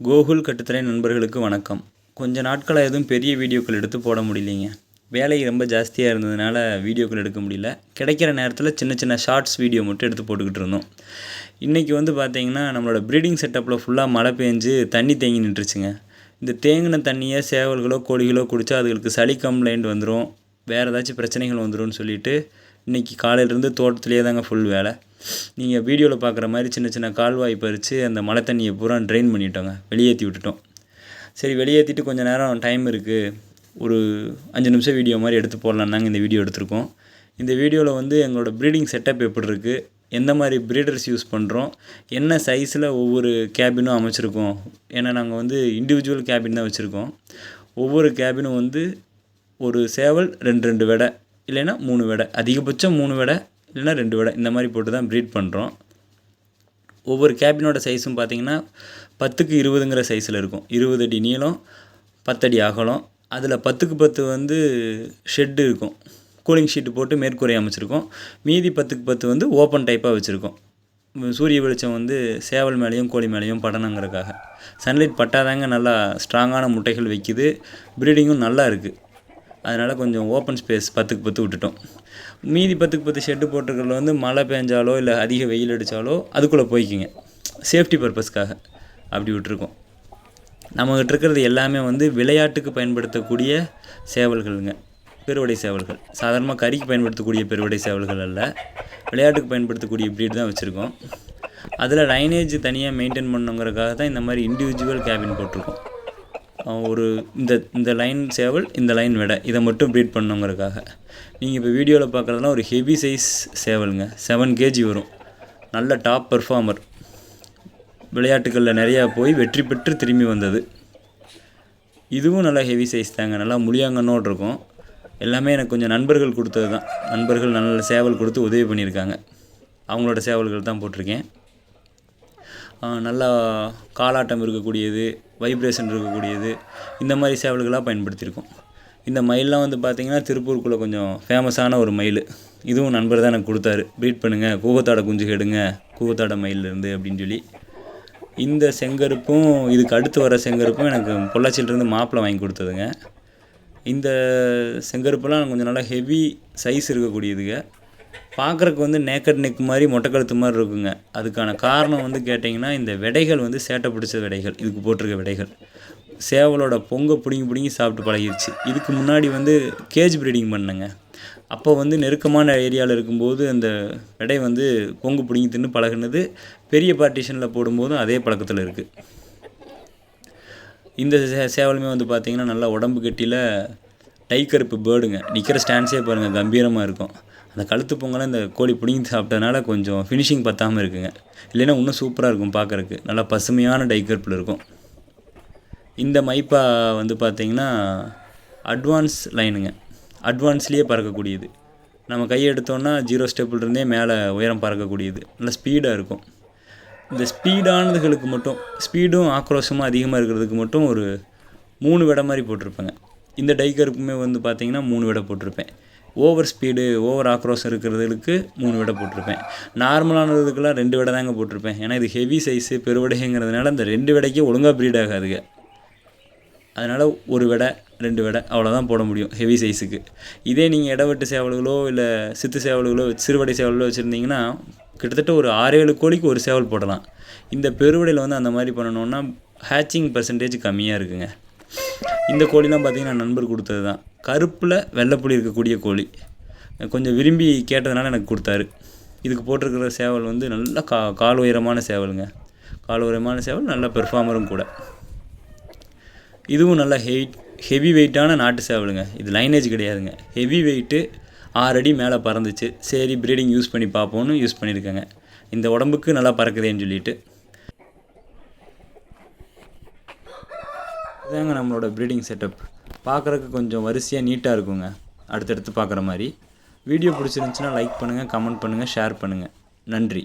கோகுல் கட்டுத்தலை நண்பர்களுக்கு வணக்கம். கொஞ்சம் நாட்களாக எதுவும் பெரிய வீடியோக்கள் எடுத்து போட முடியலைங்க. வேலை ரொம்ப ஜாஸ்தியாக இருந்ததுனால வீடியோக்கள் எடுக்க முடியல. கிடைக்கிற நேரத்தில் சின்ன சின்ன ஷார்ட்ஸ் வீடியோ மட்டும் எடுத்து போட்டுக்கிட்டு இருந்தோம். இன்றைக்கி வந்து பார்த்திங்கன்னா நம்மளோட ப்ரீடிங் செட்டப்பில் ஃபுல்லாக மழை பெஞ்சு தண்ணி தேங்கி நின்றுச்சுங்க. இந்த தேங்கின தண்ணியை சேவல்களோ கோழிகளோ குடித்தா அதுகளுக்கு சளி கம்ப்ளைண்ட் வந்துடும் வேறு ஏதாச்சும் பிரச்சனைகள் வந்துரும்னு சொல்லிட்டு இன்றைக்கி காலையிலேருந்து தோட்டத்திலே தாங்க ஃபுல் வேலை. நீங்கள் வீடியோவில் பார்க்குற மாதிரி சின்ன சின்ன கால்வாய் பறித்து அந்த மழை தண்ணியை பூரா ட்ரெயின் பண்ணிட்டோங்க. வெளியேற்றி விட்டுட்டோம். சரி வெளியேற்றிட்டு கொஞ்சம் நேரம் டைம் இருக்குது ஒரு அஞ்சு நிமிஷம் வீடியோ மாதிரி எடுத்து போடலான்னாங்க இந்த வீடியோ எடுத்திருக்கோம். இந்த வீடியோவில் வந்து எங்களோட ப்ரீடிங் செட்டப் எப்படி இருக்குது எந்த மாதிரி ப்ரீடர்ஸ் யூஸ் பண்ணுறோம் என்ன சைஸில் ஒவ்வொரு கேபினும் அமைச்சிருக்கோம்? ஏன்னா நாங்கள் வந்து இண்டிவிஜுவல் கேபின் தான் வச்சுருக்கோம். ஒவ்வொரு கேபினும் வந்து ஒரு சேவல் ரெண்டு ரெண்டு வெடை. இல்லைன்னா மூணு வெடை. அதிகபட்சம் மூணு வெடை இல்லைன்னா ரெண்டு வெடை. இந்த மாதிரி போட்டு தான் ப்ரீட் பண்ணுறோம் ஒவ்வொரு கேபினோட சைஸும் பார்த்தீங்கன்னா பத்துக்கு இருபதுங்கிற சைஸில் இருக்கும். இருபது அடி நீளம் பத்தடி அகலம். அதில் பத்துக்கு பத்து வந்து ஷெட்டு இருக்கும். கூலிங் ஷீட்டு போட்டு மேற்கூரை அமைச்சிருக்கோம். மீதி பத்துக்கு பத்து வந்து ஓப்பன் டைப்பாக வச்சுருக்கோம். சூரிய வெளிச்சம் வந்து சேவல் மேலேயும் கோழி மேலேயும் படணுங்கிறதுக்காக. சன்லைட் பட்டாதாங்க நல்லா ஸ்ட்ராங்கான முட்டைகள் வைக்குது. ப்ரீடிங்கும் நல்லா இருக்குது அதனால் கொஞ்சம் ஓப்பன் ஸ்பேஸ் பத்துக்கு பத்து விட்டுட்டோம். மீதி பத்துக்கு பத்து ஷெட்டு போட்டிருக்கிறதுல வந்து மழை பெஞ்சாலோ இல்லை அதிக வெயில் அடித்தாலோ அதுக்குள்ளே போய்க்குங்க. சேஃப்டி பர்பஸ்க்காக அப்படி விட்டுருக்கோம். நம்மகிட்ட இருக்கிறது எல்லாமே வந்து விளையாட்டுக்கு பயன்படுத்தக்கூடிய சேவல்களுங்க. பெருவடை சேவல்கள். சாதாரணமாக கறிக்கு பயன்படுத்தக்கூடிய பெருவடை சேவல்கள் அல்ல. விளையாட்டுக்கு பயன்படுத்தக்கூடிய ப்ரீட் தான் வச்சுருக்கோம். அதில் லைனேஜ் தனியாக மெயின்டைன் பண்ணுங்கிறதுக்காக தான் இந்த மாதிரி இண்டிவிஜுவல் கேபின் போட்டிருக்கோம். ஒரு இந்த இந்த லைன் சேவல் இந்த லைன் விடை. இதை மட்டும் ப்ரீட் பண்ணுங்கிறதுக்காக. நீங்கள் இப்போ வீடியோவில் பார்க்குறதுலாம் ஒரு ஹெவி சைஸ் சேவலுங்க. செவன் கேஜி வரும். நல்ல டாப் பெர்ஃபார்மர் விளையாட்டுகளில் நிறையா போய் வெற்றி பெற்று திரும்பி வந்தது. இதுவும் நல்லா ஹெவி சைஸ் தாங்க. நல்லா முழியாங்கன்னோடு இருக்கும். எல்லாமே எனக்கு கொஞ்சம் நண்பர்கள் கொடுத்தது தான் நண்பர்கள் நல்ல சேவல் கொடுத்து உதவி பண்ணியிருக்காங்க. அவங்களோட சேவல்கள் தான் போட்டிருக்கேன். நல்லா காலாட்டம் இருக்கக்கூடியது வைப்ரேஷன் இருக்கக்கூடியது இந்த மாதிரி சேவல்களாக பயன்படுத்தியிருக்கோம். இந்த மயிலெலாம் வந்து பார்த்திங்கன்னா திருப்பூருக்குள்ளே கொஞ்சம் ஃபேமஸான ஒரு மயில். இதுவும் நண்பர் தான் எனக்கு கொடுத்தாரு. ப்ரீட் பண்ணுங்கள் கூவத்தாடை குஞ்சு கெடுங்க கூவத்தாடை மயிலேருந்து அப்படின்னு சொல்லி. இந்த செங்கருப்பும் இதுக்கு அடுத்து வர செங்கருப்பும் எனக்கு பொள்ளாச்சியிலேருந்து மாப்பிள்ளை வாங்கி கொடுத்ததுங்க. இந்த செங்கருப்பெல்லாம் கொஞ்சம் நல்லா ஹெவி சைஸ் இருக்கக்கூடியதுங்க. பார்க்குறக்கு வந்து நேக்கட் நெக் மாதிரி மொட்டை கழுத்து மாதிரி இருக்குங்க. அதுக்கான காரணம் வந்து கேட்டிங்கன்னா இந்த விடைகள் வந்து சேட்டை பிடிச்ச விடைகள் இதுக்கு போட்டிருக்க விடைகள் சேவலோட பொங்கை பிடுங்கி பிடுங்கி சாப்பிட்டு பழகிடுச்சு இதுக்கு முன்னாடி வந்து கேஜ் ப்ரீடிங் பண்ணேங்க. அப்போ வந்து நெருக்கமான ஏரியாவில் இருக்கும்போது அந்த விடை வந்து பொங்கு பிடுங்கி தின்னு பழகுனது. பெரிய பார்ட்டிஷனில் போடும்போதும் அதே பழக்கத்தில் இருக்குது இந்த சே சேவலுமே வந்து பார்த்திங்கன்னா நல்லா உடம்பு கட்டியில் டை கருப்பு பேர்டுங்க நிற்கிற ஸ்டாண்ட்ஸே பாருங்கள் கம்பீரமாக இருக்கும். அந்த கழுத்து பொங்கலாம் இந்த கோழி பிடிங்கி சாப்பிட்டதுனால கொஞ்சம் ஃபினிஷிங் பற்றாமல் இருக்குங்க. இல்லைன்னா இன்னும் சூப்பராக இருக்கும் பார்க்குறக்கு நல்லா பசுமையான டைக்கர்ப்பில் இருக்கும். இந்த மைப்பா வந்து பார்த்திங்கன்னா அட்வான்ஸ் லைனுங்க அட்வான்ஸ்லேயே பறக்கக்கூடியது. நம்ம கையை எடுத்தோன்னா ஜீரோ இருந்தே மேலே உயரம் பறக்கக்கூடியது. நல்லா ஸ்பீடாக இருக்கும். இந்த ஸ்பீடானதுகளுக்கு மட்டும் ஸ்பீடும் ஆக்ரோஷமும் அதிகமாக இருக்கிறதுக்கு மட்டும் ஒரு மூணு விட மாதிரி போட்டிருப்பேங்க. இந்த டைக்கருக்குமே வந்து பார்த்திங்கன்னா மூணு விட போட்டிருப்பேன். ஓவர் ஸ்பீடு ஓவர் ஆக்ரோஷம் இருக்கிறதுக்கு மூணு விடை போட்டிருப்பேன். நார்மலானதுக்கெல்லாம் ரெண்டு விடை தாங்க போட்டிருப்பேன். ஏன்னா இது ஹெவி சைஸு பெருவிடைங்கிறதுனால இந்த ரெண்டு விடைக்கே ஒழுங்காக ப்ரீட் ஆகாதுங்க. அதனால் ஒரு விடை ரெண்டு விடை அவ்வளோதான் போட முடியும் ஹெவி சைஸுக்கு இதே நீங்கள் இடவெட்டு சேவல்களோ இல்லை சித்து சேவல்களோ சிறுவடை சேவல்களோ வச்சுருந்தீங்கன்னா கிட்டத்தட்ட ஒரு ஆறு ஏழு கோழிக்கு ஒரு சேவல் போடலாம். இந்த பெருவடையில் வந்து அந்த மாதிரி பண்ணணுன்னா ஹேச்சிங் பர்சன்டேஜ் கம்மியாக இருக்குங்க. இந்த கோழிலாம் பார்த்திங்கன்னா நண்பர் கொடுத்தது தான். கருப்பில் வெள்ளைப்புலி இருக்கக்கூடிய கோழி. கொஞ்சம் விரும்பி கேட்டதுனால எனக்கு கொடுத்தாரு. இதுக்கு போட்டிருக்கிற சேவல் வந்து நல்ல கா கால் உயரமான சேவலுங்க. கால் உயரமான சேவல் நல்ல பெர்ஃபார்மரும் கூட. இதுவும் நல்லா ஹெயிட் ஹெவி வெயிட்டான நாட்டு சேவலுங்க. இது லைனேஜ் கிடையாதுங்க. ஹெவி வெயிட்டு ஆறு அடி மேலே பறந்துச்சு. சரி ப்ரீடிங் யூஸ் பண்ணி பார்ப்போன்னு யூஸ் பண்ணியிருக்கேங்க. இந்த உடம்புக்கு நல்லா பறக்குதேன்னு சொல்லிட்டு. இதாங்க நம்மளோட ப்ரீடிங் செட்டப் பார்க்குறக்கு கொஞ்சம் வரிசையாக நீட்டாக இருக்குங்க. அடுத்தடுத்து பார்க்குற மாதிரி. வீடியோ பிடிச்சிருந்துச்சின்னா லைக் பண்ணுங்கள் கமெண்ட் பண்ணுங்கள் ஷேர் பண்ணுங்கள் நன்றி.